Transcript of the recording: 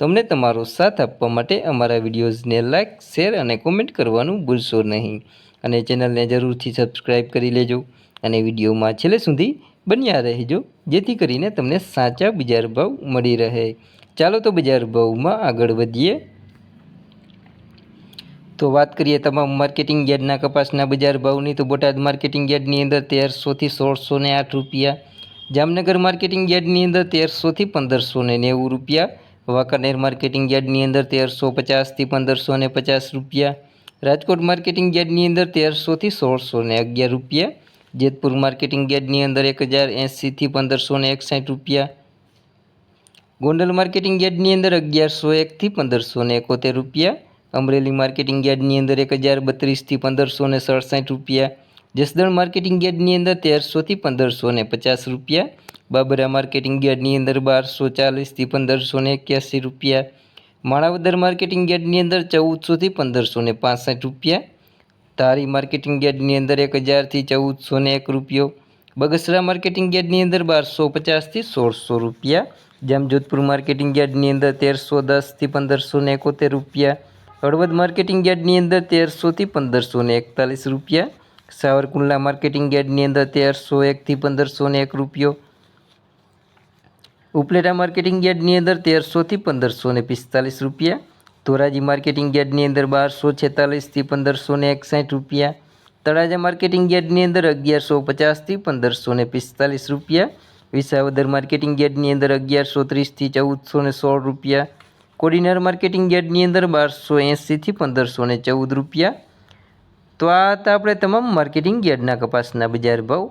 તો અમને તમારો સાથ આપવા માટે અમારા વિડીયોઝને લાઇક શેર અને કોમેન્ટ કરવાનું ભૂલશો નહીં. અને ચેનલને જરૂરથી સબસ્ક્રાઈબ કરી લેજો અને વિડીયોમાં છેલ્લે સુધી બન્યા રહેજો, જેથી કરીને તમને સાચા બજાર ભાવ મળી રહે. ચાલો તો બજાર ભાવમાં આગળ વધીએ. તો વાત કરીએ તમામ માર્કેટિંગ યાર્ડના કપાસના બજાર ભાવની, તો બોટાદ માર્કેટિંગ યાર્ડની અંદર તેરસોથી સોળસો ને આઠ રૂપિયા, જામનગર માર્કેટિંગ યાર્ડની અંદર તેરસોથી પંદરસો ને નેવું રૂપિયા વાંકાનેર માર્કેટિંગ યાર્ડની અંદર તેરસો પચાસથી પંદરસો ને પચાસ રૂપિયા. રાજકોટ માર્કેટિંગ યાર્ડની અંદર તેરસોથી સોળસો ને અગિયાર રૂપિયા. જેતપુર માર્કેટિંગ યાર્ડની અંદર એક હજાર એંસીથી પંદરસો ને એકસાઠ રૂપિયા. ગોંડલ માર્કેટિંગ યાર્ડની અંદર અગિયારસો એકથી પંદરસો ને એકોતેર રૂપિયા. અમરેલી માર્કેટિંગ યાર્ડની અંદર એક હજાર બત્રીસથી પંદરસો ને સડસઠ રૂપિયા. જસદણ માર્કેટિંગ યાર્ડની અંદર તેરસોથી પંદરસો ને પચાસ રૂપિયા. બાબરા માર્કેટિંગ યાર્ડની અંદર બારસો ચાલીસથી પંદરસો ને એક્યાસી રૂપિયા. માણાવદર માર્કેટિંગ યાર્ડની અંદર ચૌદસોથી પંદરસો ને પાસઠ રૂપિયા. ધારી માર્કેટિંગ યાર્ડની અંદર એક હજારથી ચૌદસો ને એક રૂપિયો. બગસરા માર્કેટિંગ યાર્ડની અંદર બારસો પચાસથી સોળસો રૂપિયા. જામજોધપુર માર્કેટિંગ યાર્ડની અંદર તેરસો દસથી પંદરસો ને એકોતેર રૂપિયા. હળવદ માર્કેટિંગ યાર્ડની અંદર તેરસોથી પંદરસો ને એકતાલીસ રૂપિયા. સાવરકુંડલા માર્કેટિંગ યાર્ડની અંદર તેરસો એકથી પંદરસો ને એક રૂપિયો. ઉપલેટા માર્કેટિંગ યાર્ડની અંદર તેરસોથી પંદરસો ને પિસ્તાલીસ રૂપિયા. ધોરાજી માર્કેટિંગ યાર્ડની અંદર બારસો છેતાલીસથી પંદરસો ને એકસાઠ રૂપિયા. તળાજા માર્કેટિંગ યાર્ડની અંદર અગિયારસો પચાસથી પંદરસો ને પિસ્તાલીસ રૂપિયા. વિસાવદર માર્કેટિંગ યાર્ડની અંદર અગિયારસો ત્રીસથી ચૌદસો ને સોળ રૂપિયા. કોડીનાર માર્કેટિંગ યાર્ડની અંદર બારસો એંસીથી પંદરસો ને ચૌદ રૂપિયા. તો આ હતા આપણે તમામ માર્કેટિંગ યાર્ડના કપાસના બજાર ભાવ.